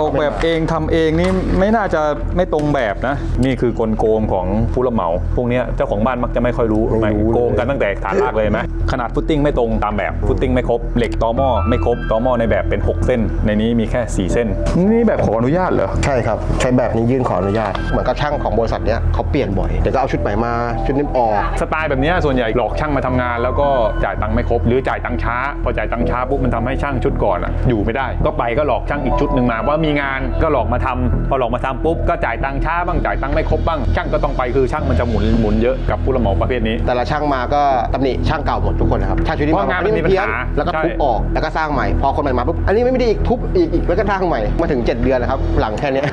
ออกแบบเองทำเองนี่ไม่น่าจะไม่ตรงแบบนะ นี่คือกลโกงของผู้รับเหมา พวกเนี้ยเจ้าของบ้านมักจะไม่ค่อยรู้ไม่รู้เลยโกงกันตั้งแต่ฐานรากเลยไหมขนาดฟุตติ้งไม่ตรงตามแบบฟุตติ้งไม่ครบเหล็กตอหม้อไม่ครบตอหม้อในแบบเป็น 6 เส้น ในนี้มีแค่ 4 เส้น นี่แบบขออนุญาตเหรอใช่ครับใช้แบบนี้ยื่นขออนุญาตเหมือนกับช่างของบริษัทเนี้ยเขาเปลี่ยนบ่อยเดี๋ยวก็เอาชุดใหม่มาชุดนี้ออกสไตล์แบบเนี้ยส่วนใหญ่หลอกช่างมาทำงาน แล้วก็จ่ายตังค์ไม่ครบ หรือจ่ายตังค์ช้า พอจ่ายตังค์ช้าปุ๊บมันทำให้ช่างชุดก่อนอะอยู่ไม่ได้ ก็ไปก็หลอกช่างอีกชุดหนึ่งมาว่ามีงานก็หลอกมาทำพอหลอกมาทำปุ๊บก็จ่ายตังค์ช้าบ้างจ่ายตังค์ไม่ครบบ้าง ช่างก็ต้องไปคือช่างมันจะหมุนหมุนเยอะกับผู้รับเหมาประเภทนี้ แต่ละช่างมาก็ตำหนิช่างเก่าหมดทุกคนนะครับช่างชุดนี้เพมาราะงานอัมันมีเพี้ยปัญหาแล้วก็ใช่ทุบออกแล้วก็สร้างใหม่พอคนใหม่มาปุ๊บอันนี้ไม่ได้อีกทุบอีกอีกแล้วก็สร้างใหม่มาถึง 7 เดือนนะครับหลังแค่เนี้ย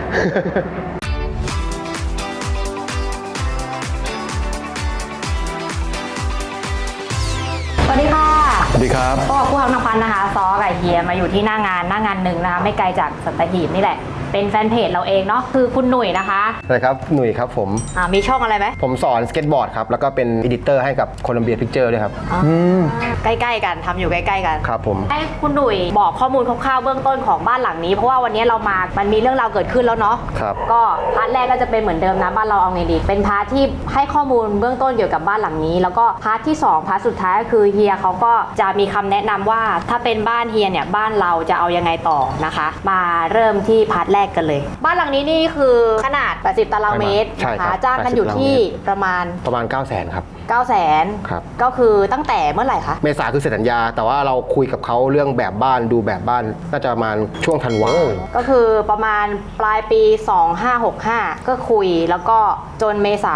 สวัสดีค่ะ สวัสดีครับพวกผู้ทำนพันธ์นะคะซอกับ เฮียมาอยู่ที่หน้างานหน้างานหนึ่งนะคะ ไม่ไกลจากสัตหีบนี่แหละ เป็นแฟนเพจเราเองเนาะคือคุณหนุ่ยนะคะใช่ครับหนุ่ยครับผมอ่ามีช่องอะไรไหมผมสอนสเก็ตบอร์ดครับแล้วก็เป็นอดิเตอร์ให้กับโคลัมเบียพิกเจอร์ด้วยครับใกล้ๆกันทำอยู่ใกล้ๆกัน ครับผม ให้คุณหนุ่ยบอกข้อมูลคร่าวๆเบื้องต้นของบ้านหลังนี้ เพราะว่าวันนี้เรามา มันมีเรื่องราวเกิดขึ้นแล้วเนาะครับ ก็พาร์ทแรกก็จะเป็นเหมือนเดิมนะบ้านเราเอาไงดี เป็นพาร์ทที่ให้ข้อมูลเบื้องต้นเกี่ยวกับบ้านหลังนี้ แล้วก็พาร์ทที่สองพาร์ทสุดท้ายก็คือเฮียเขาก็จะมีคำแนะนำว่าถ้าเป็นบ้านเฮียเนี่ยบ้านเราจะเอายังไงต่อนะคะ มาเริ่มที่พาร์ทแรกกันเลย บ้านหลังนี้นี่คือขนาด 80 ตารางเมตรใช่ครับนะคะจ้างกันอยู่80ตารางเมตร ที่ประมาณ ประมาณ 9 0 0 0 0 0ครับ 9 0 0 0 0นครับ ก็คือตั้งแต่เมื่อไหร่คะ เมษาคือเซ็นสัญญา แต่ว่าเราคุยกับเขาเรื่องแบบบ้านดูแบบบ้าน น่าจะประมาณช่วงธันวาก็คือประมาณปลายปี 2565 ก็คุยแล้วก็จนเมษา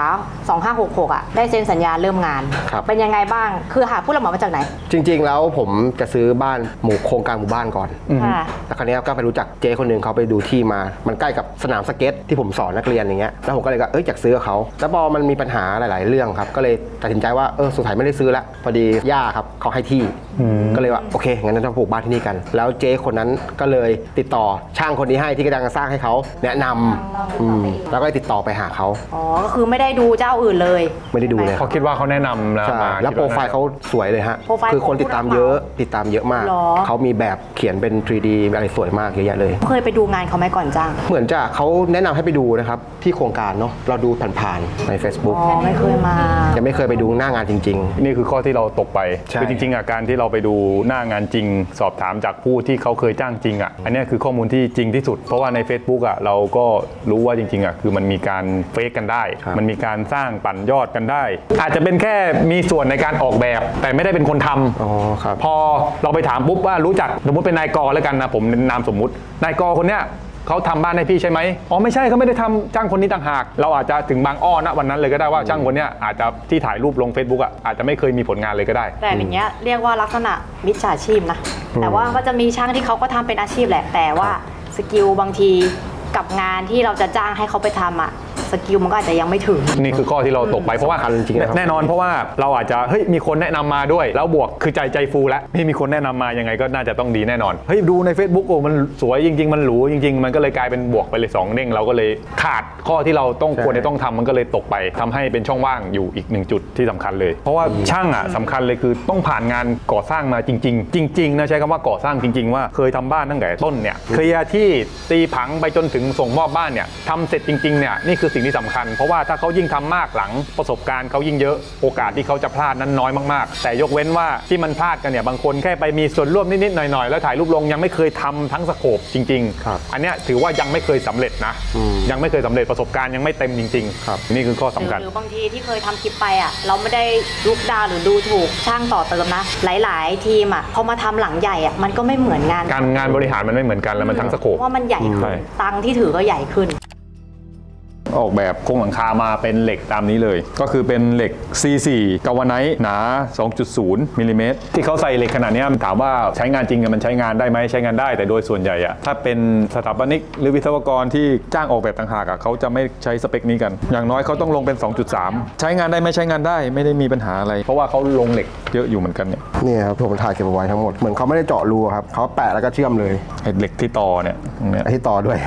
2566 อะ ได้เซ็นสัญญาเริ่มงาน ครับ เป็นยังไงบ้าง คือหาผู้รับเหมามาจากไหน จริง ๆ แล้วผมจะซื้อบ้านหมู่โครงการหมู่บ้านก่อน ค่ะ แล้วคราวนี้ก็ไปรู้จักเจ๊คนหนึ่งเขาไปดูที่มา มันใกล้กับสนามสเก็ตที่ผมสอนนักเรียนอย่างเงี้ย แล้วผมก็เลยก็เอ้ยอยากซื้อกับเขา แล้วพอมันมีปัญหาหลาย ๆ เรื่องครับ ก็เลยตัดสินใจว่าเออสุดท้ายไม่ได้ซื้อแล้วพอดีย่าครับเขาให้ที่ก็เลยว่าโอเคงั้นเราจะปลูกบ้านที่นี่กัน แล้วเจ๊คนนั้นก็เลยติดต่อช่างคนนี้ให้ที่กำลังสร้างให้เขาแนะนำอืมแล้วก็เลยติดต่อไปหาเขาอ๋อ ก็คือไม่ได้ดูเจ้าอื่นเลยไม่ได้ดูเลยเขาคิดว่าเขาแนะนำนะใช่มาแล้วคิดโปรน่ไฟล์เขาสวยเลยฮะโปรไฟล์คือคนติดตามเยอะติดตามเยอะมากหรอ เขามีแบบเขียนเป็น 3D อะไรสวยมากเยอะแยะเลย เคยไปดูงานเขาไหมก่อนจ้าง เหมือนจะเขาแนะนำให้ไปดูนะครับ ที่โครงการเนาะเราดูผ่านๆใน Facebook อ๋อ ไม่เคยมา ยังไม่เคยไปดูหน้างานจริง นี่คือข้อที่เราตกไปใช่ คือจริงๆอะการที่เราไปดูหน้างานจริง สอบถามจากผู้ที่เขาเคยจ้างจริงอะอันเนี้ยคือข้อมูลที่จริงที่สุด เพราะว่าใน Facebook อะเราก็รู้ว่าจริงๆอะคือมันมีการเฟกกันได้ครับมันมีการสร้างปั่นยอดกันได้ อาจจะเป็นแค่มีส่วนในการออกแบบ แต่ไม่ได้เป็นคนทำๆอ๋อครับพอเราไปถามปุ๊บว่ารู้จักสมมติเป็นนายกอแล้วกันนะผมนามสมมุตินายกอคนเนี้ย เขาทำบ้านให้พี่ใช่ไหมอ๋อไม่ใช่เขาไม่ได้ทำจ้างคนนี้ต่างหาก เราอาจจะถึงบางอ้อนะวันนั้นเลยก็ได้ว่าช่างคนเนี้ยอาจจะที่ถ่ายรูปลง Facebook อะอาจจะไม่เคยมีผลงานเลยก็ได้ แต่อย่างเงี้ยเรียกว่าลักษณะมิจฉาชีพนะแต่ว่าก็จะมีช่างที่เขาก็ทำเป็นอาชีพแหละ แต่ว่าสกิลบางที กับงานที่เราจะจ้างให้เขาไปทำอะสกิลมันก็อาจจะยังไม่ถึง นี่คือข้อที่เราตกไปเพราะว่าสำคัญจริงๆนะครับ แน่นอนเพราะว่าเราอาจจะเฮ้ยมีคนแนะนำมาด้วย แล้วบวกคือใจใจฟูแล้วนี่มีคนแนะนำมายังไงก็น่าจะต้องดีแน่นอนเฮ้ยดูใน Facebook โอ้มันสวยจริง ๆ มันหรูจริง ๆ มันก็เลยกลายเป็นบวกไปเลยสองเด้งเราก็เลยขาดข้อที่เราต้องใช่ควรจะต้องทำมันก็เลยตกไปทำให้เป็นช่องว่างอยู่อีกหนึ่งจุดที่สำคัญเลย เพราะว่าช่างอะสำคัญเลยคือต้องผ่านงานก่อสร้างมาจริง ๆ จริงๆนะใช้คำว่าก่อสร้างจริง ๆ ว่าเคยทำบ้านตั้งแต่ต้นเนี่ยเคลียร์ที่ตีผังไปจนถึงส่งมอบบ้านเนี่ยทำเสร็จจริงๆเนี่ยนี่คือสิ่งที่สำคัญ เพราะว่าถ้าเขายิ่งทำมากหลังประสบการณ์เขายิ่งเยอะโอกาสที่เขาจะพลาดนั้นน้อยมากๆ แต่ยกเว้นว่าที่มันพลาดกันเนี่ยบางคนแค่ไปมีส่วนร่วมนิดๆหน่อยๆ แล้วถ่ายรูปลงยังไม่เคยทำทั้งสโคปจริงครับอันเนี้ยถือว่ายังไม่เคยสำเร็จนะอืมยังไม่เคยสำเร็จประสบการณ์ยังไม่เต็มจริงๆครับนี่คือข้อสำคัญหรือบางทีที่เคยทำคลิปไปอะเราไม่ได้ลุกดาวหรือดูถูกช่างต่อเติมนะ หลาย ๆ ทีมอะพอมาทำหลังใหญ่อะมันก็ไม่เหมือนงาน การงานบริหารมันไม่เหมือนกันแล้วมันทั้งสโคปเพราะว่ามันใหญ่ใช่ขึ้นตังค์ที่ถือก็ใหญ่ขึ้น ออกแบบโครงหลังคามาเป็นเหล็กตามนี้เลย ก็คือเป็นเหล็ก C4 กาวาไนท์หนา 2.0มิลลิเมตรที่เขาใส่เหล็กขนาดเนี้ยถามว่าใช้งานจริงอะมันใช้งานได้ไหมใช้งานได้แต่โดยส่วนใหญ่อะถ้าเป็นสถาปนิกหรือวิศวกรที่จ้างออกแบบต่างหากอะเขาจะไม่ใช้สเปคนี้กัน อย่างน้อยเขาต้องลงเป็น 2.3 ใช้งานได้ไหม่ใช้งานได้ไม่ได้มีปัญหาอะไร เพราะว่าเขาลงเหล็กเยอะอยู่เหมือนกันเนี่ยเนี่ยครับผมถ่ายเก็บเอาไว้ทั้งหมดเหมือนเขาไม่ได้เจาะรูครับเขาแปะแล้วก็เชื่อมเลยไอ้เหล็กที่ต่อเนี่ยตรงเนี้ยไอ้ที่ต่อด้วย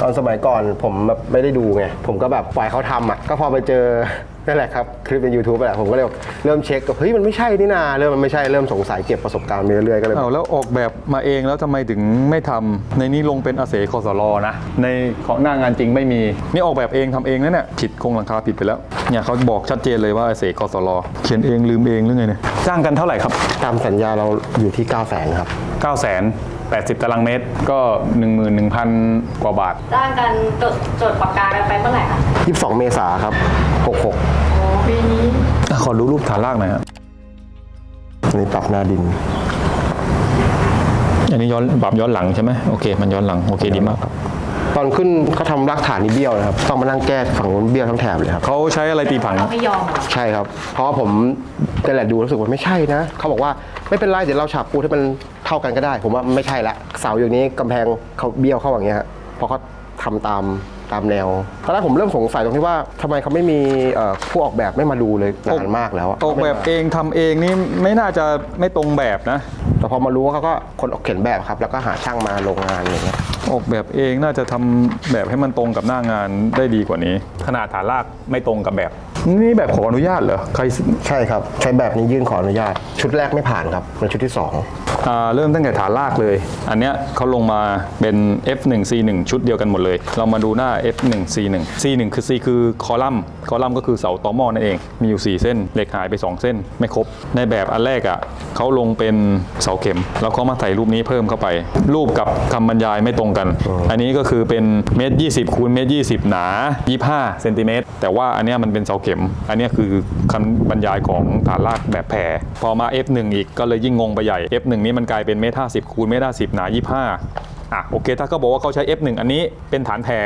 ตอนสมัยก่อนผมแบบไม่ได้ดูไงผมก็แบบปล่อยเขาทำอะก็พอไปเจอนั่นแหละครับคลิปใน YouTube แหละผมก็เลยเริ่มเช็คก็เฮ้ยมันไม่ใช่นี่นาเริ่มมันไม่ใช่เริ่มสงสัยเก็บประสบการณ์ไปเรื่อยๆก็เลย เอาแล้วออกแบบมาเองแล้วทำไมถึงไม่ทำในนี้ลงเป็นอาเสคอสลอนะ ในของหน้างานจริงไม่มี นี่ออกแบบเองทำเองนะเนี่ยผิดโครงหลังคาผิดไปแล้วเนี่ยเขาบอกชัดเจนเลยว่าอาเสคอสลอเขียนเองลืมเองหรือไงเนี่ยจ้างกันเท่าไหร่ครับตามสัญญาเราอยู่ที่9 0 0 0 0 0ครับ 9 0 0 0 0 80 ตารางเมตรก็ 11,000 กว่าบาทจ้างกันจดจดปากกากันไปเมื่อไหร่คะ22 เมษาครับ 66โอ้ปีนี้อะขอรู้รูปฐานรากหน่อยฮะอันนี้ปรับหน้าดิน อันนี้ย้อนปรับย้อนหลังใช่ไหมโอเค มันย้อนหลังโอเคดีมากครับตอนขึ้นเขาทำรากฐานนี่เบี้ยวนะครับ ต้องมานั่งแก้ฝั่งนู้นเบี้ยวทั้งแถบเลยครับ เขาใช้อะไรตีผังเราไม่ยอมเหรอใช่ครับ เพราะว่าผมแต่แหละดูรู้สึกว่าไม่ใช่นะ เขาบอกว่าไม่เป็นไรเดี๋ยวเราฉาบปูนให้มัน เท่ากันก็ได้ ผมว่าไม่ใช่ละเสาอย่างนี้กำแพงเขาเบี้ยวเข้าอย่างเงี้ยฮะเพราะเขาทำตามตามแนวตอนแรกผมเริ่มสงสัยตรงที่ว่าทำไมเขาไม่มีเอ่อผู้ออกแบบไม่มาดูเลยนานมากแล้วะออกแบบเองทำเองนี่ไม่น่าจะไม่ตรงแบบนะ แต่พอมารู้ว่าเขาก็คนออกเขียนแบบครับ แล้วก็หาช่างมาโรงงานอย่างเงี้ย ออกแบบเองน่าจะทำแบบให้มันตรงกับหน้างานได้ดีกว่านี้ ขนาดฐานรากไม่ตรงกับแบบ นี่แบบขออนุญาตเหรอใครใช่ครับ ใช้แบบนี้ยื่นขออนุญาต ชุดแรกไม่ผ่านครับเป็นชุดที่สองอ่าเริ่มตั้งแต่ฐานรากเลย อันเนี้ยเขาลงมาเป็น F1 C1 ชุดเดียวกันหมดเลย เรามาดูหน้า F1 C1 C1 คือ C คือคอลัมน์คอลัมน์ก็คือเสาตอหม้อนั่นเอง มีอยู่ 4 เส้น เหล็กหายไป 2 เส้น ไม่ครบ ในแบบอันแรกอะเขาลงเป็นเสาเข็ม แล้วเขามาใส่รูปนี้เพิ่มเข้าไป รูปกับคำบรรยายไม่ตรงกัน อันนี้ก็คือเป็นเมตรยีคูณเมตรยีหนา 25เซนติเมตรแต่ว่าอันเนี้ยมันเป็นเสาเข็มอันนี้คือคำบรรยายของฐานรากแบบแผ่ พอมา F1 อีกก็เลยยิ่งงงไปใหญ่ F1 นี้มันกลายเป็นเมตรได้สิบคูณเมตรได้สิบหนายี่ห้า อะโอเค ถ้าเขาบอกว่าเขาใช้ F1 อันนี้เป็นฐานแผ่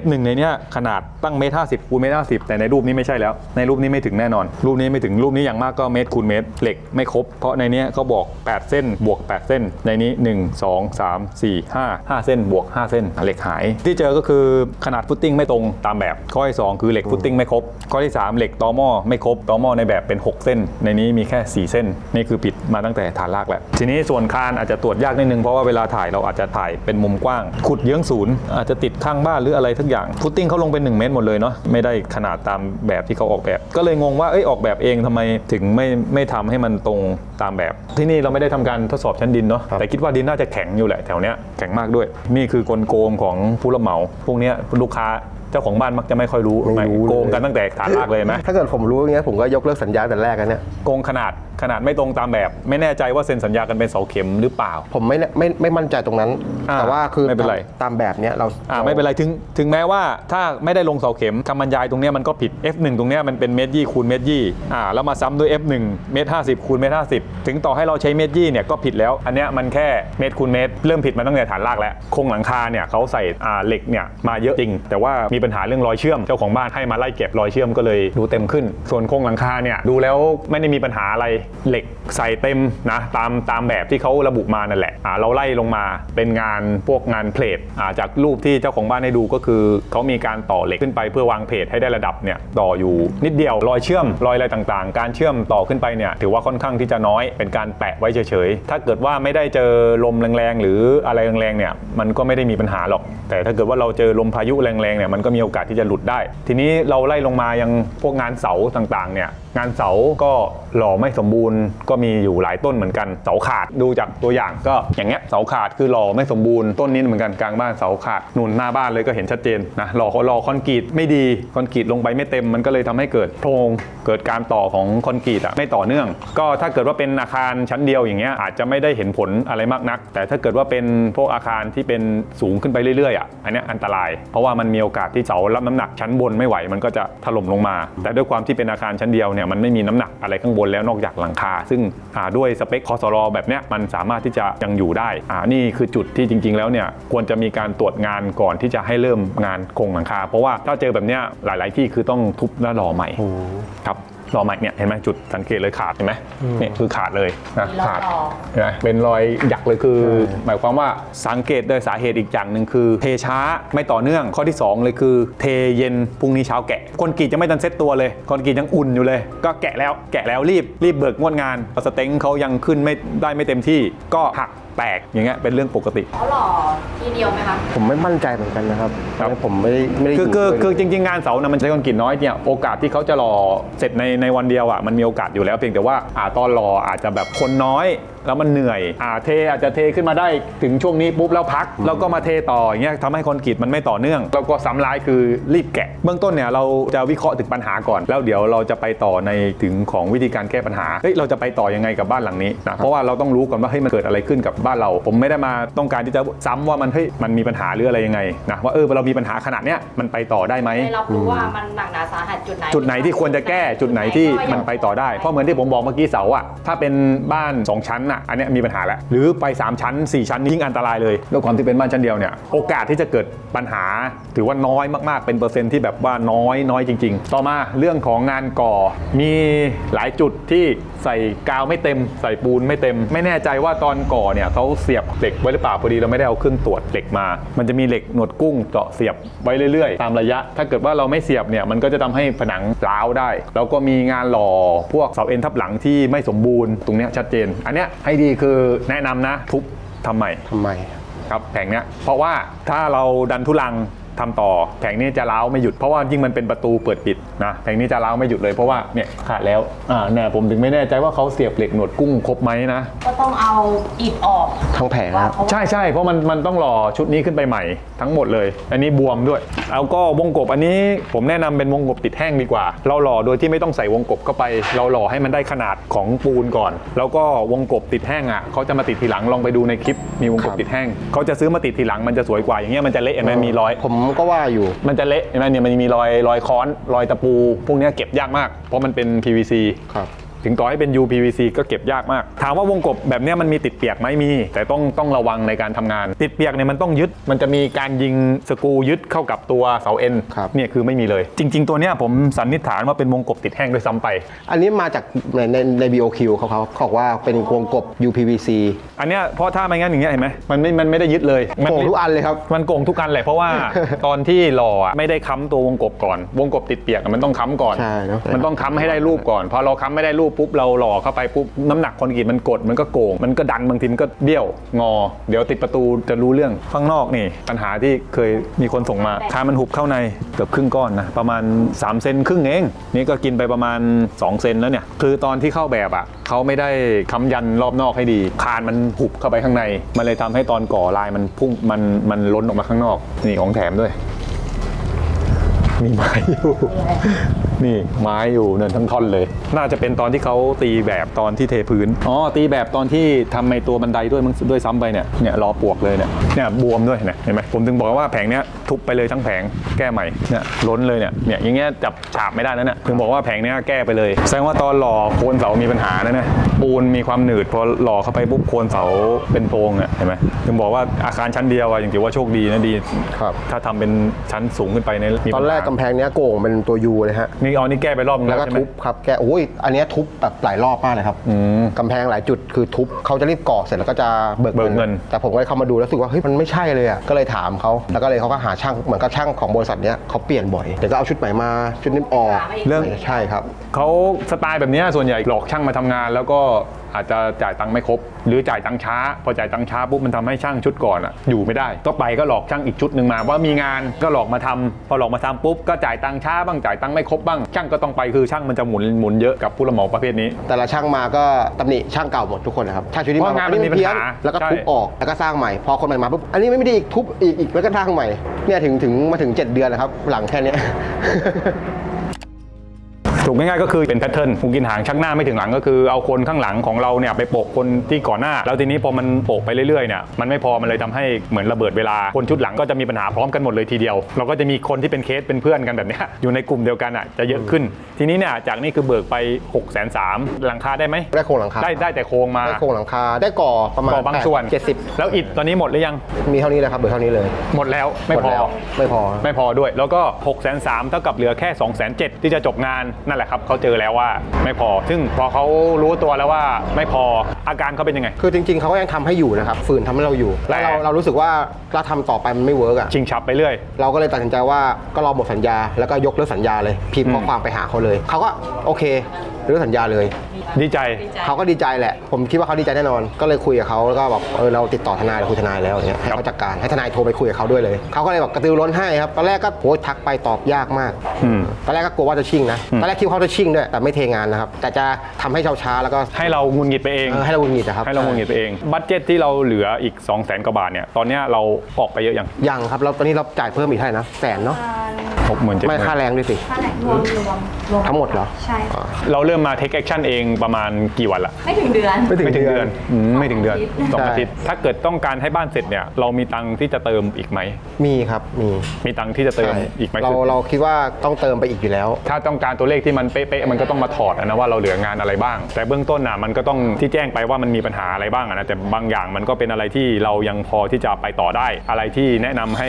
F1 ในเนี้ยขนาดตั้งเมตร50คูณเมตร50แต่ในรูปนี้ไม่ใช่แล้ว ในรูปนี้ไม่ถึงแน่นอน รูปนี้ไม่ถึงรูปนี้อย่างมากก็เมตรคูณเมตรเหล็กไม่ครบ เพราะในเนี้ยเขาบอก 8 เส้นบวก 8 เส้น ในนี้ 1 2 3 4 5 5 เส้นบวก 5 เส้นเหล็กหาย ที่เจอก็คือขนาดฟุตติ้งไม่ตรงตามแบบ ข้อที่สองคือเหล็กฟุตติ้งไม่ครบ ข้อที่สามเหล็กตอหม้อไม่ครบตอหม้อในแบบเป็น 6 เส้น ในนี้มีแค่ 4 เส้น นี่คือผิดมาตั้งแต่ฐานรากแล้วทีนี้ส่วนคานอาจจะตรวจยากนิดนึงเพราะว่าเวลาถ่ายเราอาจจะถ่ายเป็นมุมกว้าง ขุดเยื้องศูนย์อาจจะติดข้างบ้านหรืออะไรทุกอย่างฟุตติ้งเขาลงเป็น 1 เมตรหมดเลยเนาะไม่ได้ขนาดตามแบบที่เขาออกแบบ ก็เลยงงว่าเอ้ยออกแบบเองทำไมถึงไม่ไม่ทำให้มันตรงตามแบบ ที่นี่เราไม่ได้ทำการทดสอบชั้นดินเนาะแต่คิดว่าดินน่าจะแข็งอยู่แหละแถวเนี้ยแข็งมากด้วย นี่คือกลโกงของผู้รับเหมาพวกเนี้ยลูกค้าเจ้าของบ้านมักจะไม่ค่อยรู้ไม่รู้เลยโกงกันตั้งแต่ฐานรากเลยไหมถ้าเกิดผมรู้อย่างเงี้ยผมก็ยกเลิกสัญญาแต่แรกกันเนี่ยโกงขนาด ขนาดไม่ตรงตามแบบ ไม่แน่ใจว่าเซ็นสัญญากันเป็นเสาเข็มหรือเปล่า ผมไม่ไม่ไม่มั่นใจตรงนั้น อ่าแต่ว่าคือไม่เป็นไรตามแบบเนี้ยเราอ่าไม่เป็นไรถึงถึงแม้ว่าถ้าไม่ได้ลงเสาเข็มคำบรรยายตรงเนี้ยมันก็ผิด F1 ตรงเนี้ยมันเป็นเมตรยี่คูณเมตรยี่อ่าแล้วมาซ้ำด้วย F1 เมตรห้าสิบคูณเมตรห้าสิบถึงต่อให้เราใช้เมตรยี่เนี่ยก็ผิดแล้ว อันเนี้ยมันแค่เมตรคูณเมตร เริ่มผิดมาตั้งแต่ฐานรากแล้วโครงหลังคาเนี่ยเขาใส่อ่าเหล็กเนี่ยมาเยอะจริง แต่ว่ามีปัญหาเรื่องรอยเชื่อมเจ้าของบ้านให้มาไล่เก็บรอยเชื่อมก็เลยดูเต็มขึ้น ส่วนโครงหลังคาเนี่ยดูแล้วไม่ได้มีปัญหาอะไรเหล็กใส่เต็มนะตามตามแบบที่เขาระบุมานั่นแหละอ่าเราไล่ลงมาเป็นงานพวกงานเพลทอ่าจากรูปที่เจ้าของบ้านให้ดูก็คือเขามีการต่อเหล็กขึ้นไปเพื่อวางเพลทให้ได้ระดับเนี่ยต่ออยู่นิดเดียวรอยเชื่อมรอยอะไรต่างๆ การเชื่อมต่อขึ้นไปเนี่ยถือว่าค่อนข้างที่จะน้อยเป็นการแปะไว้เฉยๆถ้าเกิดว่าไม่ได้เจอลมแรงๆหรืออะไรแรงๆเนี่ยมันก็ไม่ได้มีปัญหาหรอก แต่ถ้าเกิดว่าเราเจอลมพายุแรงๆเนี่ยมันก็มีโอกาสที่จะหลุดได้ ทีนี้เราไล่ลงมายังพวกงานเสาต่างๆเนี่ยงานเสาก็หล่อไม่สมบูรณ์ ก็มีอยู่หลายต้นเหมือนกันเสาขาดดูจากตัวอย่างก็อย่างเงี้ยเสาขาดคือหล่อไม่สมบูรณ์ต้นนี้เหมือนกันกลางบ้านเสาขาดนูนหน้าบ้านเลยก็เห็นชัดเจนนะหล่อหล่อคอนกรีตไม่ดีคอนกรีตลงไปไม่เต็มมันก็เลยทำให้เกิดโพรงเกิดการต่อของคอนกรีตอะไม่ต่อเนื่อง ก็ถ้าเกิดว่าเป็นอาคารชั้นเดียวอย่างเงี้ยอาจจะไม่ได้เห็นผลอะไรมากนัก แต่ถ้าเกิดว่าเป็นพวกอาคารที่เป็นสูงขึ้นไปเรื่อยๆอะอันเนี้ยอันตราย เพราะว่ามันมีโอกาสที่เสารับน้ำหนักชั้นบนไม่ไหวมันก็จะถล่มลงมา แต่ด้วยความที่เป็นอาคารชั้นเดียวเนี่ยมันไม่มีน้ำหนักอะไรข้างบนแล้วนอกจากหลังคา ซึ่งอ่าด้วยสเปคคอสรอแบบเนี้ยมันสามารถที่จะยังอยู่ได้อ่านี่คือจุดที่จริง ๆ แล้วเนี่ยควรจะมีการตรวจงานก่อนที่จะให้เริ่มงานโครงหลังคา เพราะว่าถ้าเจอแบบเนี้ยหลาย ๆ ที่คือต้องทุบและหล่อใหม่ครับ หล่อใหม่เนี่ยเห็นไหมจุดสังเกตเลยขาดเห็นไหมเนี่ยคือขาดเลยนะมีรอยขาดต่อเห็นไหมเป็นรอยหยักเลยคือ หมายความว่าสังเกตโดยสาเหตุอีกอย่างหนึ่งคือ เทช้าไม่ต่อเนื่องข้อที่ 2 เลยคือ เทเย็นพรุ่งนี้เช้าแกะคอนกรีตยังไม่ทันเซ็ตตัวเลยคอนกรีตยังอุ่นอยู่เลย ก็แกะแล้วแกะแล้วรีบรีบเบิกงวดงานสเต็งเขายังขึ้นไม่ได้ไม่เต็มที่ก็หัก แตกอย่างเงี้ยเป็นเรื่องปกติ เขาหล่อทีเดียวไหมคะผมไม่มั่นใจเหมือนกันนะครับครับเพาะผมไม่ได้ไม่ได้คืออยู่คือด้วย คือจริงๆ งานเสาร์นะมันใช้คอนกรีตน้อยเนี่ยโอกาสที่เขาจะรอเสร็จในในวันเดียวอะมันมีโอกาสอยู่แล้วเพียงแต่ว่าอ่าตอนรออาจจะแบบคนน้อย แล้วมันเหนื่อยอ่าเทอาจจะเทขึ้นมาได้ถึงช่วงนี้ปุ๊บแล้วพัก แล้วก็มาเทต่ออย่างเงี้ยทำให้คอนกรีตมันไม่ต่อเนื่อง แล้วก็ซ้ำร้ายคือรีบแกะ เบื้องต้นเนี่ยเราจะวิเคราะห์ถึงปัญหาก่อน แล้วเดี๋ยวเราจะไปต่อในถึงของวิธีการแก้ปัญหาเฮ้ยเราจะไปต่อยังไงกับบ้านหลังนี้นะเพราะว่าเราต้องรู้ก่อนว่าเฮ้ยมันเกิดอะไรขึ้นกับบ้านเรา ผมไม่ได้มาต้องการที่จะซ้ำว่ามันเฮ้ยมันมีปัญหาหรืออะไรยังไงนะว่าเออเรามีปัญหาขนาดเนี้ยมันไปต่อได้ไหม ให้รับรู้ว่ามันหนักหนาสาหัสจุดไหนจุดไหนที่ควรจะแก้จุดไหนที่มันไปต่อได้ เพราะเหมือนที่ผมบอกเมื่อกี้เสาอะถ้าเป็นบ้าน 2 ชั้นอะอันเนี้ยมีปัญหาแล้วหรือไป 3 ชั้น 4 ชั้นนี่ยิ่งอันตรายเลยด้วยความที่เป็นบ้านชั้นเดียวเนี่ยโอกาสที่จะเกิดปัญหา ถือว่าน้อยมากๆเป็นเปอร์เซ็นต์ที่แบบว่าน้อยน้อยจริง ๆ ต่อมาเรื่องของงานก่อมีหลายจุดที่ใส่กาวไม่เต็ม ใส่ปูนไม่เต็ม ไม่แน่ใจว่าตอนก่อเนี่ยเขาเสียบเหล็กไว้หรือเปล่าพอดีเราไม่ได้เอาเครื่องตรวจเหล็กมา มันจะมีเหล็กหนวดกุ้งเจาะเสียบไว้เรื่อยๆ ตามระยะ ถ้าเกิดว่าเราไม่เสียบเนี่ยมันก็จะทำให้ผนังร้าวได้ แล้วก็มีงานหล่อพวกเสาเอ็นทับหลังที่ไม่สมบูรณ์ตรงเนี้ยชัดเจน อันเนี้ยให้ดีคือแนะนำนะทุบทำใหม่ทำไม ครับแผงเนี้ยเพราะว่าถ้าเราดันทุลัง ทำต่อแผงนี้จะร้าวไม่หยุดเพราะว่ายิ่งมันเป็นประตูเปิดปิดนะแผงนี้จะร้าวไม่หยุดเลยเพราะว่าเนี่ยขาดแล้วอ่าเนี่ยผมถึงไม่แน่ใจว่าเขาเสียบเหล็กหนวดกุ้งครบไหมนะก็ต้องเอาอิฐออกทั้งแผงว่านะเพราะว่าใช่ใช่เพราะมันมันต้องรอชุดนี้ขึ้นไปใหม่ทั้งหมดเลย อันนี้บวมด้วยแล้วก็วงกบอันนี้ผมแนะนำเป็นวงกบติดแห้งดีกว่า เราหล่อโดยที่ไม่ต้องใส่วงกบเข้าไป เราหล่อให้มันได้ขนาดของปูนก่อน แล้วก็วงกบติดแห้งอะเขาจะมาติดทีหลังลองไปดูในคลิปมีวงกบติดแห้งเขาจะซื้อมาติดทีหลังมันจะสวยกว่าอย่างเงี้ยมันจะเละเห็นไหมมีรอยผมก็ว่าอยู่ มันจะเละเห็นไหมเนี่ยมันมีรอยรอยค้อนรอยตะปู พวกเนี้ยเก็บยากมาก เพราะมันเป็น PVC ครับ ถึงต่อให้เป็น UPVC ก็เก็บยากมาก ถามว่าวงกบแบบเนี้ยมันมีติดเปียกไหมมี แต่ต้องต้องระวังในการทำงาน ติดเปียกเนี่ยมันต้องยึด มันจะมีการยิงสกรูยึดเข้ากับตัวเสาเอ็นครับเนี่ยคือไม่มีเลย จริง ๆ ตัวเนี้ยผมสันนิษฐานว่าเป็นวงกบติดแห้งด้วยซ้ำไป อันนี้มาจากในในใน BOQ เขาเขาเขาบอกว่าเป็นวงกบ UPVC อันเนี้ยเพราะถ้าไม่งั้นอย่างเงี้ยเห็นไหมมันไม่มันไม่ได้ยึดเลยมันโป่งทุกอันเลยครับมันโกงทุกอันแหละเพราะว่าตอนที่หล่ออะไม่ได้ค้ำตัววงกบก่อน วงกบติดเปียกอะมันต้องค้ำก่อนใช่เนอะมันต้องค้ำให้ได้รูปก่อนพอเราค้ำไม่ได้รูปปุ๊บเราหล่อเข้าไปปุ๊บน้ำหนักคอนกรีตมันกดมันก็โกงมันก็ดันบางทีมันก็เบี้ยวงอ เดี๋ยวติดประตูจะรู้เรื่องข้างนอกนี่ ปัญหาที่เคยมีคนส่งมาคานมันหุบเข้าในเกือบครึ่งก้อนนะประมาณ 3 เซนครึ่งเอง นี่ก็กินไปประมาณ 2 เซนแล้วเนี่ยคือตอนที่เข้าแบบอะเขาไม่ได้ค้ำยันรอบนอกให้ดี คานมันหุบเข้าไปข้างใน มันเลยทำให้ตอนก่อลายมันพุ่งมันมันล้นออกมาข้างนอกนี่ของแถมด้วย มีไม้อยู่ นี่ไม้อยู่เนินทั้งท่อนเลย น่าจะเป็นตอนที่เขาตีแบบตอนที่เทพื้นอ๋อตีแบบตอนที่ทำในตัวบันไดด้วยมึงด้วยซ้ำไปเนี่ยเนี่ยรอปวกเลยเนี่ยเนี่ยบวมด้วยเห็นไหมเห็นไหมผมถึงบอกว่าแผงเนี้ยทุบไปเลยทั้งแผงแก้ใหม่เนี่ยล้นเลยเนี่ยเนี่ยอย่างเงี้ยจับฉาบไม่ได้แล้วเนี่ยถึงบอกว่าแผงเนี้ยแก้ไปเลย แสดงว่าตอนหล่อโคนเสามีปัญหานะเนี่ยปูนมีความหนืดพอหล่อเข้าไปปุ๊บโคนเสาเป็นโพรงอะเห็นไหมถึงบอกว่าอาคารชั้นเดียวอะอย่างถือว่าโชคดีนะดี ครับ ถ้าทำเป็นชั้นสูงขึ้นไปเนี่ยมีตอนแรกปัญหากำแพงเนี้ยโก่งเป็นตัว U เลยฮะ นี่เอานี่แก้ไปรอบนึงแล้วก็ใช่ไหม ทุบครับแกโอ้ยอันเนี้ยทุบแบบหลายรอบมากเลยครับกำแพงหลายจุดคือทุบเขาจะรีบก่อเสร็จแล้วก็จะเบิกเบิกเงิน แต่ผมก็เลยเข้ามาดูแล้วรู้สึกว่าเฮ้ยมันไม่ใช่เลยอะก็เลยถามเขาแล้วก็เลยเขาก็หาช่างเหมือนกับช่างของบริษัทเนี้ยเขาเปลี่ยนบ่อยเดี๋ยวก็เอาชุดใหม่มาชุดนี้ออกเรื่อง ใช่ครับ เขาสไตล์แบบเนี้ยส่วนใหญ่หลอกช่างมาทำงาน แล้วก็ อาจจะจ่ายตังค์ไม่ครบ หรือจ่ายตังค์ช้า พอจ่ายตังค์ช้าปุ๊บมันทำให้ช่างชุดก่อนอะอยู่ไม่ได้ ก็ไปก็หลอกช่างอีกชุดหนึ่งมา ว่ามีงานก็หลอกมาทำพอหลอกมาทำปุ๊บก็จ่ายตังค์ช้าบ้างจ่ายตังค์ไม่ครบบ้าง ช่างก็ต้องไปคือช่างมันจะหมุนหมุนเยอะกับผู้รับเหมาประเภทนี้ แต่ละช่างมาก็ตำหนิช่างเก่าหมดทุกคนนะครับช่างชุดนี้เพราะงานมันมีปัญหาเพี้ยแล้วก็ใช่ทุบออกแล้วก็สร้างใหม่พอคนใหม่มาปุ๊บอันนี้ไม่ดีอีกทุบอีกอีกแล้วก็สร้างใหม่เนี่ยถึงถึงมาถึง 7 เดือนนะครับหลังแค่เนี้ย ถูกง่ายๆก็คือเป็นแพทเทิร์นหุงกินหางชักหน้าไม่ถึงหลังก็คือเอาคนข้างหลังของเราเนี่ยไปโปะคนที่ก่อนหน้า แล้วทีนี้พอมันโปะไปเรื่อยๆเนี่ยมันไม่พอมันเลยทำให้เหมือนระเบิดเวลาคนชุดหลังก็จะมีปัญหาพร้อมกันหมดเลยทีเดียว เราก็จะมีคนที่เป็นเคสเป็นเพื่อนกันแบบเนี้ยอยู่ในกลุ่มเดียวกันอะจะเยอะขึ้น ทีนี้เนี่ยจากนี้คือเบิกไป6กแสนสามหลังคาได้ไหมได้โครงหลังคาได้ได้แต่โครงมาได้โครงหลังคาได้ก่อประมาณก่อบางส่วนเจ็ดสิบแล้วอิฐตอนนี้หมดหรือยังมีเท่านี้เลยครับเหลือเท่านี้เลย หมดแล้วไม่หดพอแล้วไม่พอไม่พอด้วย แล้วก็6กแสนสามเท่ากับเหลือแค่2องแสนเที่จะจบงานนั่นแหละครับเขาเจอแล้วว่าไม่พอ ซึ่งพอเขารู้ตัวแล้วว่าไม่พออาการเขาเป็นยังไง คือจริง ๆเขาก็ยังทำให้อยู่นะครับฝืนทำให้เราอยู่ แล้วเราแต่ เรารู้สึกว่าถ้าทำต่อไปมันไม่เวิร์กอะ ชิงชับไปเรื่อย เราก็เลยตัดสินใจว่าก็รอหมดสัญญา แล้วก็ยกเลิกสัญญาเลยพิมพ์ข้อความไปหาเขาเลย เขาก็โอเครื้อสัญญาเลย ดีใจ เขาก็ดีใจแหละ ผมคิดว่าเขาดีใจแน่นอน ก็เลยคุยกับเขาแล้วก็บอกเออเราติดต่อทนายเราคุยทนายแล้วอย่างเงี้ยให้เขาจัดการให้ทนายโทรไปคุยกับเขาด้วยเลย เขาก็เลยบอกกระตือร้นให้ครับ ตอนแรกก็โหทักไปตอบยากมาก อืม ตอนแรกก็กลัวว่าจะชิ่งนะ ตอนแรกคิดว่าเขาจะชิ่งด้วย แต่ไม่เทงานนะครับ แต่จะทำให้ช้าๆแล้วก็ให้เรางุนงิดไปเอง เออให้เราหงุดหงิดนะครับให้เรางุนงิดไปเองบัตเจ็ตที่เราเหลืออีก 2 0 0แสนกว่าบาทเนี่ยตอนเนี้ยเราออกไปเยอะยังยังครับเราตอนนี้เราจ่ายเพิ่มอีกเท่าไหร่นะแสนเนาะหกหมื่นเจ็ดหไม่มื่ค่านแรงด้วยสิ ค่าแรงรวมรวมรวมทั้งหมดเหรอ ใช่ค่ะเราเริ่มมา take action เองประมาณกี่วันละ ไม่ถึงเดือน ไม่ถึงไม่ถึงเดือน อืมไม่ถึงเดือนสองใช่อาทิตย์ ถ้าเกิดต้องการให้บ้านเสร็จเนี่ยเรามีตังค์ที่จะเติมอีกไหม มีครับมีมีตังค์ที่จะเติมใช่อีกไหมเราเราคิดว่าต้องเติมไปอีกอยู่แล้ว ถ้าต้องการตัวเลขที่มันเป๊ะๆมันก็ต้องมาถอดอะนะว่าเราเหลืองานอะไรบ้าง แต่เบื้องต้นน่ะมันก็ต้องที่แจ้งไปว่ามันมีปัญหาอะไรบ้างอะนะแต่บางอย่างมันก็เป็นอะไรที่เรายังพอที่จะไปต่อได้ อะไรที่แนะนำให้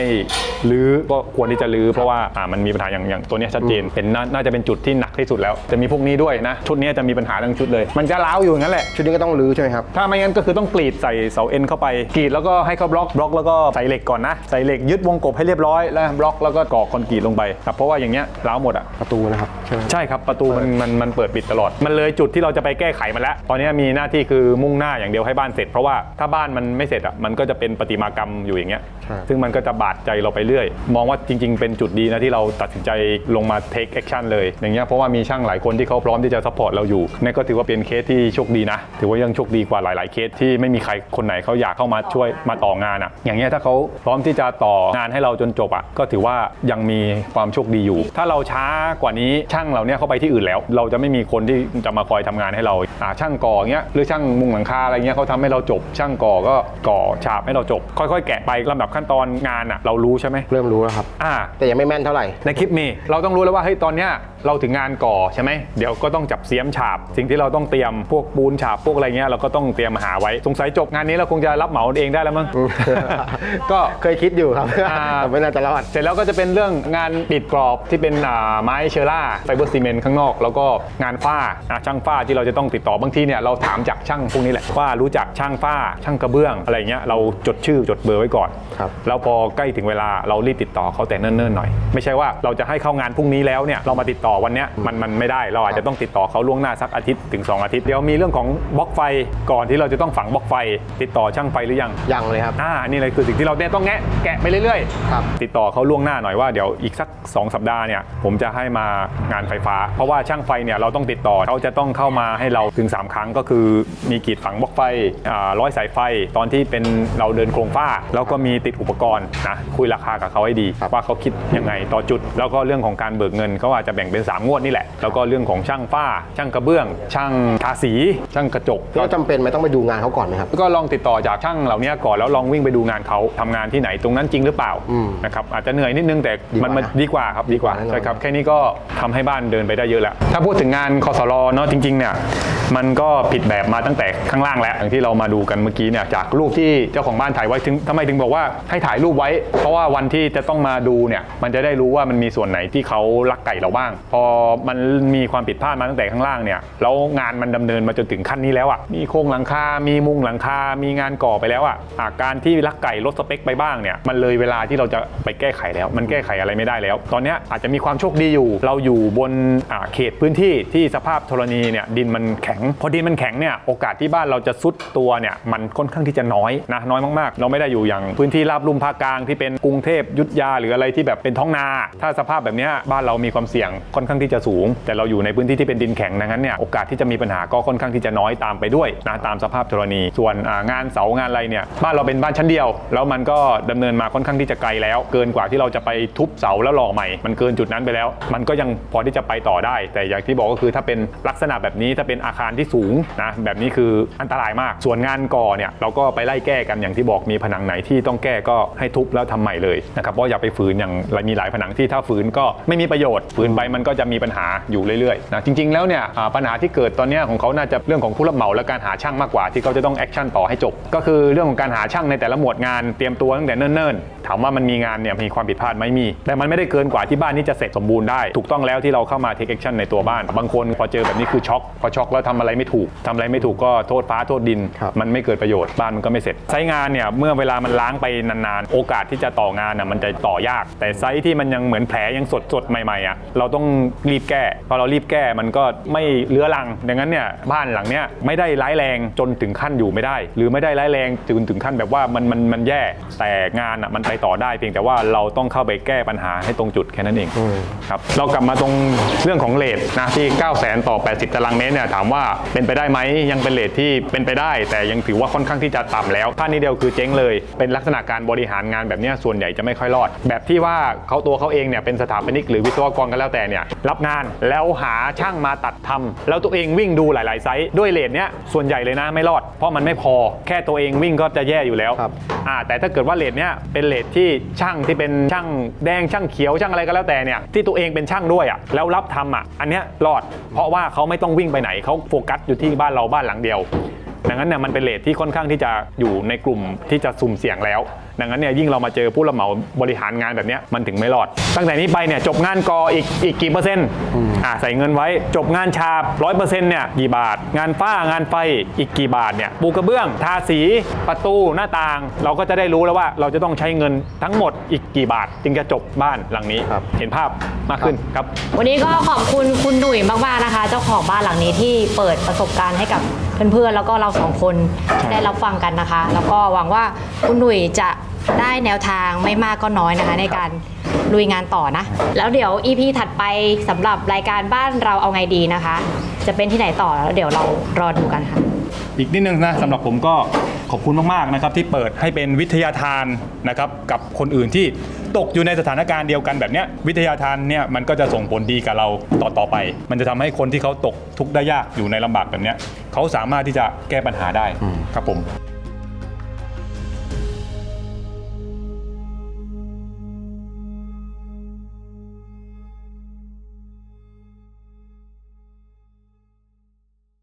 รื้อก็ควรที่จะรื้อเพราะว่าอ่ามันมีปัญหาอย่างอย่างตัวเนี้ยชัดเจนเป็นน่าน่าจะเป็นจุดที่หนักที่สุดแล้ว จะมีพวกนี้ด้วยนะชุดเนี้ยจะมีปัญหาทั้งชุดเลย มันจะล้าวอยู่อย่างนั้นแหละชุดนี้ก็ต้องรื้อใช่ไหมครับถ้าไม่งั้นก็คือต้องกรีดใส่เสาเอ็นเข้าไปกรีดแล้วก็ให้เขาบล็อกบล็อกแล้วก็ใส่เหล็กก่อนนะใส่เหล็กยึดวงกบให้เรียบร้อยแล้วบล็อกแล้วก็ก่อคอนกรีตลงไปครับเพราะว่าอย่างเงี้ยล้าวหมดอะประตูนะครับใช่ไหมใช่ครับประตูมันมันมันเปิดปิดตลอด มันเลยจุดที่เราจะไปแก้ไขมันแล้ว ตอนนี้มีหน้าที่คือมุ่งหน้าอย่างเดียวให้บ้านเสร็จ เพราะว่าถ้าบ้านมันไม่เสร็จอะมันก็จะเป็นประติมากรรมอยู่อย่างเงี้ยใช่ ซึ่งมันก็จะบาดใจเราไปเรื่อย มองว่าจริง ๆ เป็นจุดดีนะที่เราตัดสินใจลงมา take action เลยอย่างเงี้ยเพราะว่ามีช่างหลายคนที่เขาพร้อมที่จะ support เราอยู่นี่ก็ถือว่าเป็นเคสที่โชคดีนะ ถือว่ายังโชคดีกว่าหลาย ๆ เคสที่ไม่มีใครคนไหนเขาอยากเข้ามาช่วยมาต่องานอะ อย่างเงี้ยถ้าเขาพร้อมที่จะต่องานให้เราจนจบอะก็ถือว่ายังมีความโชคดีอยู่ ถ้าเราช้ากว่านี้ช่างเราเนี่ยเขาไปที่อื่นแล้ว เราจะไม่มีคนที่จะมาคอยทำงานให้เราอ่าช่างก่อเงี้ยหรือช่างมุงหลังคาอะไรเงี้ยเขาทำให้เราจบ ช่างก่อก็ก่อฉาบให้เราจบ ค่อยๆ แกะไปลำดับขั้นตอนงานอะเรารู้ใช่ไหมเริ่มรู้แล้วครับอ่าแต่ยังไม่แม่นเท่าไหร่ในคลิปมีเราต้องรู้แล้วว่าเฮ้ยตอนเนี้ยเราถึงงานก่อใช่ไหมเดี๋ยวก็ต้องจับเสียมฉาบ สิ่งที่เราต้องเตรียมพวกปูนฉาบพวกอะไรเงี้ยเราก็ต้องเตรียมหาไว้สงสัยจบงานนี้เราคงจะรับเหมาเองได้แล้วมั้งก็เคยคิดอยู่ครับอ่าแต่ไม่น่าจะรอดเสร็จแล้วก็จะเป็นเรื่องงานปิดกรอบที่เป็นอ่าไม้เชอร่าไฟเบอร์ซีเมนต์ข้างนอก แล้วก็งานฝ้าอะช่างฝ้าที่เราจะต้องติดต่อบางทีเนี่ยเราถามจากช่างพวกนี้แหละว่ารู้จักช่างฝ้าช่างกระเบื้องอะไรเงี้ยเราจดชื่อจดเบอร์ไว้ก่อนครับแล้วพอใกล้ถึงเวลาเรารีบติดต่อเขาแต่เนิ่นๆหน่อย ไม่ใช่ว่าเราจะให้เข้างานพรุ่งนี้แล้วเนี่ยเรามาติดต่อวันเนี้ยมันมันไม่ได้เราอาจจะต้องติดต่อเขาล่วงหน้าสักอาทิตย์ถึง 2 อาทิตย์เดี๋ยวมีเรื่องของบล็อกไฟก่อนที่เราจะต้องฝังบล็อกไฟ ติดต่อช่างไฟหรือยังยังเลยครับอ่านี่เลยคือสิ่งที่เราเนี่ยต้องแงะแกะไปเรื่อยๆครับติดต่อเขาล่วงหน้าหน่อยว่าเดี๋ยวอีกสัก 2 สัปดาห์เนี่ยผมจะให้มางานไฟฟ้า เพราะว่าช่างไฟเนี่ยเราต้องติดต่อเขาจะต้องเข้ามาให้เราถึง 3 ครั้งก็คือมีกรีดฝังบล็อกไฟอ่าร้อยสายไฟ ตอนที่เป็นเราเดินโครงฝ้า แล้วก็มีติดอุปกรณ์นะคุยราคากับเขาให้ดี ว่าเขาคิดยังไงต่อจุด แล้วก็เรื่องของการเบิกเงินเขาอาจจะแบ่งเป็น 3 งวดนี่แหละ แล้วก็เรื่องของช่างฝ้า ช่างกระเบื้อง ช่างทาสี ช่างกระจกเราจำเป็นไหมต้องไปดูงานเขาก่อนไหมครับก็ลองติดต่อจากช่างเหล่านี้ก่อนแล้วลองวิ่งไปดูงานเขาทำงานที่ไหนตรงนั้นจริงหรือเปล่าอืมนะครับอาจจะเหนื่อยนิดนึงแต่ดีกมันว่ามันนะดีกว่าครับดีกว่าดีกว่าแน่นอนใช่ครับแค่นี้ก็ทำให้บ้านเดินไปได้เยอะแล้วถ้าพูดถึงงานคอสรเนาะจริงๆเนี่ยมันก็ผิดแบบมาตั้งแต่ข้างล่างแล้วอย่างที่เรามาดูกันเมื่อกี้เนี่ยจากรูปที่เจ้าของบ้านถ่ายไว้ถึงทำไมถึงบอกว่าให้ถ่ายรูปไว้ เพราะว่าวันที่จะต้องมาดูเนี่ยมันจะได้รู้ว่ามันมีส่วนไหนที่เขารักไก่เราบ้าง พอมันมีความผิดพลาดมาตั้งแต่ข้างล่างเนี่ยแล้วงานมันดำเนินมาจนถึงขั้นนี้แล้วอะมีโครงหลังคา มีมุงหลังคา มีงานก่อไปแล้วอะอาการที่รักไก่ลดสเปคไปบ้างเนี่ยมันเลยเวลาที่เราจะไปแก้ไขแล้ว มันแก้ไขอะไรไม่ได้แล้ว ตอนนี้อาจจะมีความโชคดีอยู่ เราอยู่บนเขตพื้นที่ที่สภาพธรณีเนี่ยดินมันแข็ง พอดินมันแข็งเนี่ยโอกาสที่บ้านเราจะซุดตัวเนี่ยมันค่อนข้างที่จะน้อยนะน้อยมากๆ เราไม่ได้อยู่อย่างพื้นที่ราบลุ่มภาคกลางที่เป็นกรุงเทพยุทธยาหรืออะไรที่แบบเป็นท้องนา ถ้าสภาพแบบนี้บ้านเรามีความเสี่ยงค่อนข้างที่จะสูง แต่เราอยู่ในพื้นที่ที่เป็นดินแข็งดังนั้นเนี่ยโอกาสที่จะมีปัญหาก็ค่อนข้างที่จะน้อยตามไปด้วยนะตามสภาพธรณี ส่วนงานเสางานอะไรเนี่ยบ้านเราเป็นบ้านชั้นเดียว แล้วมันก็ดำเนินมาค่อนข้างที่จะไกลแล้ว เกินกว่าที่เราจะไปทุบเสาแล้วหล่อใหม่ มันเกินจุดนั้นไปแล้ว มันก็ยังพอที่จะไปต่อได้ แต่อย่างที่บอกก็คือถ้าเป็นลักษณะแบบนี้ถ้าเป็นอาคารที่สูงนะแบบนี้คืออันตรายมาก ส่วนงานก่อเนี่ยเราก็ไปไล่แก้กันอย่างที่บอกมีผนังไหนที่ต้องแก้ก็ให้ทุบแล้วทำใหม่เลยนะครับเพราะอย่าไปฝืนอย่างมีหลายผนังที่ถ้าฝืนก็ไม่มีประโยชน์ฝืนไปมันก็จะมีปัญหาอยู่เรื่อยๆนะจริง ๆ แล้วเนี่ยปัญหาที่เกิดตอนนี้ของเขาน่าจะเรื่องของผู้รับเหมาและการหาช่างมากกว่าที่เขาจะต้องแอคชั่นต่อให้จบ ก็คือเรื่องของการหาช่างในแต่ละหมวดงานเตรียมตัวตั้งแต่เนิ่นๆถามว่ามันมีงานเนี่ยมีความผิดพลาดไหมมี แต่มันไม่ได้เกินกว่าที่บ้านนี้จะเสร็จสมบูรณ์ได้ถูกต้องแล้วที่เราเข้ามา take action ในตัวบ้าน บางคนพอเจอแบบนี้คือช็อกพอช็อกแล้วทำอะไรไม่ถูกทำอะไรไม่ถูกก็โทษฟ้าโทษดินครับมันไม่เกิดประโยชน์บ้านมันก็ไม่เสร็จไซต์งานเนี่ยเมื่อเวลามันล้างไปนานๆ โอกาสที่จะต่องานน่ะมันจะต่อยาก แต่ไซต์ที่มันยังเหมือนแผลยังสดๆใหม่ๆอะเราต้องรีบแก้พอเรารีบแก้มันก็ไม่เลื้อรังดังนั้นเนี่ยบ้านหลังเนี้ยไม่ได้ร้ายแรงจนถึงขั้นอยู่ไม่ได้ หรือไม่ได้ร้ายแรงจนถึงขั้นแบบว่ามันมันมันแย่แต่งานอะมันไปต่อได้ เพียงแต่ว่าเราต้องเข้าไปแก้ปัญหาให้ตรงจุดแค่นั้นเองครับเรากลับมาตรงเรื่องของเลทนะที่ 9 0 0 0 0 0ต่อ 80 ตารางเมตรเนี่ยถามว่าเป็นไปได้ไหมยังเป็นเลทที่เป็นไปได้ แต่ยังถือว่าค่อนข้างที่จะต่ำแล้วท่านี้เดียวคือเจ๊งเลย เป็นลักษณะการบริหารงานแบบเนี้ยส่วนใหญ่จะไม่ค่อยรอด แบบที่ว่าเขาตัวเขาเองเนี่ยเป็นสถาปนิกหรือวิศวกรก็แล้วแต่เนี่ยรับงานแล้วหาช่างมาตัดทำแล้วตัวเองวิ่งดูหลาย ๆ ไซต์ด้วยเลทเนี้ยส่วนใหญ่เลยนะไม่รอด เพราะมันไม่พอแค่ตัวเองวิ่งก็จะแย่อยู่แล้วครับอ่าแต่ถ้าเกิดว่าเลทเนี้ยเป็นเลทที่ช่างที่เป็นช่างแดงช่างเขียวช่างอะไรก็แล้วแต่เนี่ยที่ตัวเองเป็นช่างด้วยอะแล้วรับทำอะอันเนี้ยรอด เพราะว่าเขาไม่ต้องวิ่งไปไหนเขาโฟกัสอยู่ที่บ้านเราบ้านหลังเดียว ดังนั้นเนี่ยมันเป็นเลทที่ค่อนข้างที่จะอยู่ในกลุ่มที่จะสุ่มเสี่ยงแล้ว ดังนั้นเนี่ยยิ่งเรามาเจอผู้รับเหมาบริหารงานแบบเนี้ยมันถึงไม่รอด ตั้งแต่นี้ไปเนี่ยจบงานกออีกอีกกี่เปอร์เซ็นต์อ่าใส่เงินไว้จบงานฉาบร้อยเปอร์เซ็นต์เนี่ยกี่บาท งานฝ้างานไฟอีกกี่บาทเนี่ยปูกระเบื้อง ทาสีประตูหน้าต่าง เราก็จะได้รู้แล้วว่าเราจะต้องใช้เงินทั้งหมดอีกกี่บาท จึงจะจบบ้านหลังนี้ครับเห็นภาพมากขึ้นครับ วันนี้ก็ขอบคุณคุณหนุ่ยมากๆนะคะ เจ้าของบ้านหลังนี้ที่เปิดประสบการณ์ให้กับเพื่อนๆแล้วก็เราสองคนได้รับฟังกันนะคะ แล้วก็หวังว่าคุณหนุ่ยจะ ได้แนวทางไม่มากก็น้อยนะคะ ในการลุยงานต่อนะ แล้วเดี๋ยว EP ถัดไปสำหรับรายการบ้านเราเอาไงดีนะคะ จะเป็นที่ไหนต่อแล้วเดี๋ยวเรารอดูกันค่ะ อีกนิดนึงนะสำหรับผมก็ขอบคุณมากๆนะครับที่เปิดให้เป็นวิทยาทานนะครับกับคนอื่นที่ตกอยู่ในสถานการณ์เดียวกันแบบเนี้ยวิทยาทานเนี่ยมันก็จะส่งผลดีกับเราต่อต่อไป มันจะทำให้คนที่เขาตกทุกข์ได้ยากอยู่ในลำบากแบบเนี้ยเขาสามารถที่จะแก้ปัญหาได้ครับผม